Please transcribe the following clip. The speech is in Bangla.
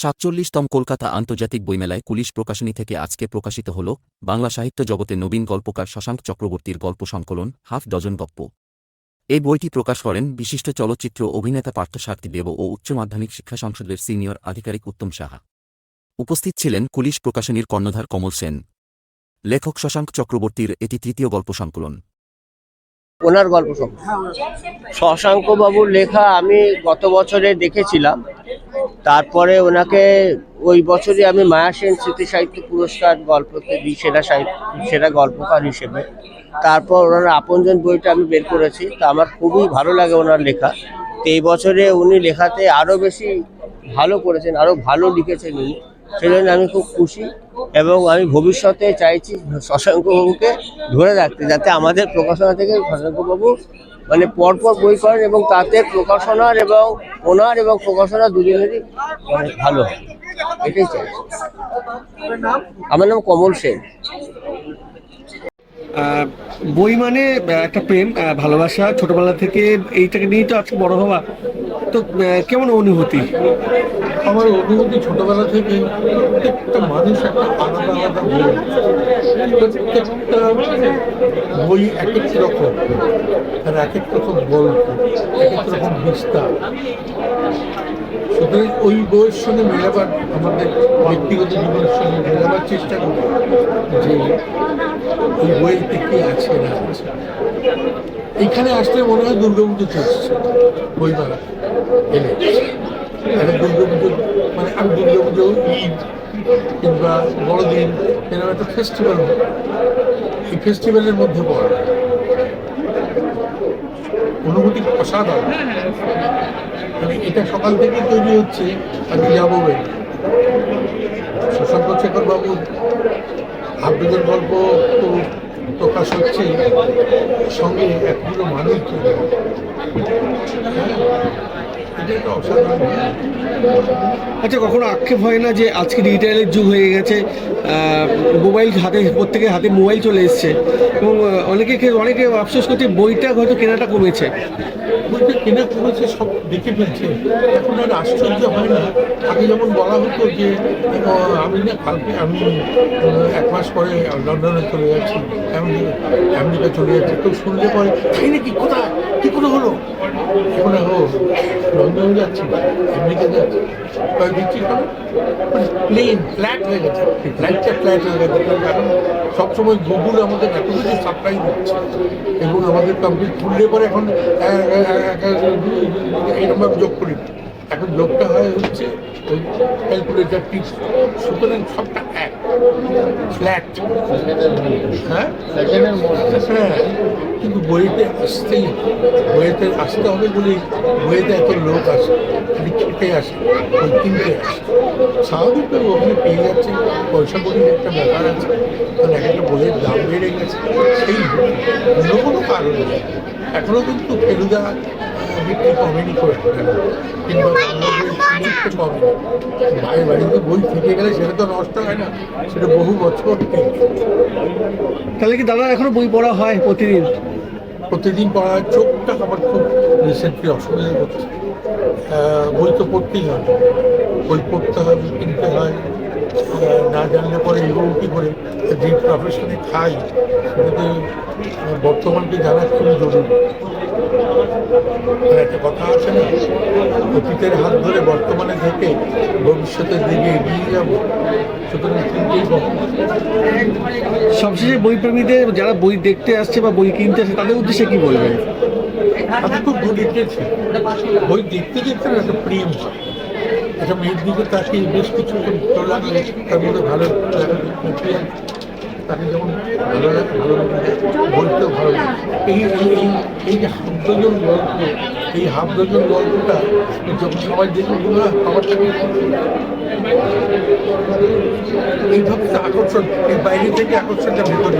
সাতচল্লিশতম কলকাতা আন্তর্জাতিক বইমেলায় কুলিশ প্রকাশনী থেকে আজকে প্রকাশিত হল বাংলা সাহিত্য জগতে নবীন গল্পকার শশাঙ্ক চক্রবর্তীর গল্প সংকলন, হাফ ডজন গপ্প। এই বইটি প্রকাশ করেন বিশিষ্ট চলচ্চিত্র অভিনেতা পার্থসারথী দেব ও উচ্চ মাধ্যমিক শিক্ষা সংসদের সিনিয়র আধিকারিক উত্তম সাহা। উপস্থিত ছিলেন কুলিশ প্রকাশনীর কর্ণধার কমল সেন। লেখক শশাঙ্ক চক্রবর্তীর এটি তৃতীয় গল্প সংকলন। ওনার গল্প সব শশাঙ্ক বাবুর লেখা আমি গত বছরে দেখেছিলাম। তারপরে ওনাকে ওই বছরই আমি মায়া সেন স্মৃতি সাহিত্য পুরস্কার গল্পকে দিই, সেরা সাহিত্য, সেরা গল্পকার হিসেবে। তারপর ওনার আপনজন বইটা আমি বের করেছি, তা আমার খুবই ভালো লাগে ওনার লেখা। তো এই বছরে উনি লেখাতে আরও বেশি ভালো করেছেন আরও ভালো লিখেছেন উনি। সেজন্য আমি খুব খুশি এবং আমি ভবিষ্যতে চাইছি শশাঙ্কবাবুকে ধরে রাখতে যাতে আমাদের প্রকাশনা থেকে শশাঙ্কবাবু মানে পরপর বই করেন এবং তাতে প্রকাশনার এবং ওনার এবং প্রকাশনা দুজনেরই মানে ভালো হয়। এটাই চাইছি আমার নাম কমল সেন। বই মানে একটা প্রেম ভালোবাসা ছোটবেলা থেকে, এইটাকে নিয়েই তো আজকে বড় হওয়া। তো কেমন অনুভূতি? আমার অনুভূতি ছোটবেলা থেকে প্রত্যেকটা মানুষ একটা আলাদা আলাদা বই প্রত্যেকটা বই এক এক রকম, আর এক এক রকম গল্প, এক এক রকম বিস্তার। সুতরাং ওই বইয়ের সঙ্গে মেলাবার আমাদের ব্যক্তিগত জীবনের সঙ্গে মেলাবার চেষ্টা করি যে ওই বইতে কি আছে না আছে। এইখানে আসলে মনে হয় দুর্গাপুজো চলছে, বইমেলা এলে। একটা দুর্গাপুজো মানে আমি দুর্গাপুজো ঈদ কিংবা বড়দিন, এরকম একটা ফেস্টিভ্যাল এই ফেস্টিভ্যালের মধ্যে পড়ে। অনুভূতি অসাধারণ। মানে এটা সকাল থেকে তৈরি হচ্ছে আমি যাব শশাঙ্ক শেখর বাবুর আবৃতের গল্প তো প্রকাশ হচ্ছে সঙ্গে একগুলো মানুষ। আচ্ছা কখনো আক্ষেপ হয় না যে আজকে ডিজিটালের যুগ হয়ে গেছে মোবাইল হাতে, প্রত্যেকের হাতে মোবাইল চলে এসছে, এবং অনেকে অনেকে আফসোস করছে বইটা হয়তো কেনাটা কমেছে। বইটা কেনা করেছে সব দেখে ফেলছে। এখন আর আশ্চর্য হয় না। আগে যেমন বলা হতো যে আমি না কালকে, আমি এক মাস পরে লন্ডনে চলে যাচ্ছি আমেরিকা চলে যাচ্ছি। তো শুনলে পরে, তাই নাকি? কোথায়? কি হলো? এখন ও লন্ডনে যাচ্ছি, আমেরিকা যাচ্ছি কেন মানে প্লেন ফ্ল্যাট হয়ে গেছে। ফ্ল্যাটটা ফ্ল্যাট হয়ে গেছে কারণ সবসময় গুগল আমাদের এত কিছু সাপ্লাই দিচ্ছে এবং আমাদের কমপ্লিট খুললে পরে এখন এরকম যোগ করি। এখন যোগটা হয় হচ্ছে ক্যালকুলেটার টিপ সুতরাং সবটা ফ্ল্যাট হ্যাঁ? হ্যাঁ কিন্তু বইতে আসতেই বইতে আসতে হবে বলেই বইতে এত লোক আসে খালি খেতে আসে বই কিনতে আসে। স্বাভাবিকভাবে ওখানে পেয়ে যাচ্ছে পয়সা করির একটা ব্যাপার আছে কারণ এক একটা বইয়ের দাম বেড়ে গেছে সেই অন্য কোনো কারণ। নেই। এখনও কিন্তু ফেলুদা বিক্রি কমেনি করে কিংবা বাংলা কিনতে কমেনি মায়ের বাড়িতে বই থেকে গেলে সেটা তো নষ্ট হয় না সেটা বহু বছর থেকে। তাহলে কি দাদা এখনও বই পড়া হয় প্রতিদিন? প্রতিদিন পড়া হয়, চোখটা আমার খুব রিসেন্টলি অসুবিধা করছে। আহ, বই তো পড়তেই হয়। বই পড়তে হয় কিনতে হয়। না জানলে পরে এগোবো কী করে? যে প্রফেশনে খাই সেটাতে বর্তমানকে জানা খুবই জরুরি। একটা কথা আছে না অতীতের হাত ধরে বর্তমানে থেকে ভবিষ্যতের দিকে এগিয়ে যাব। সুতরাং তিনটেই সবশেষে বই প্রেমীদের যারা বই দেখতে আসছে বা বই কিনতে আসছে তাদের উদ্দেশ্যে কি বলবেন? আমি খুব গুলিটেছি বই দেখতে দেখতে না একটা প্রেম হয়। একটা মেয়ের দিকে তাকিয়ে বেশ কিছু ভালো তাকে যেমন ভালো ভালো লাগে ভালো লাগে এই এই এই এই যে হাফ ডজন গল্প, এই হাফ ডজন গল্পটা যখন সবাই দেখে। থেকে এইভাবে তো আকর্ষণ, এই বাইরে থেকে আকর্ষণটা ভেতরে।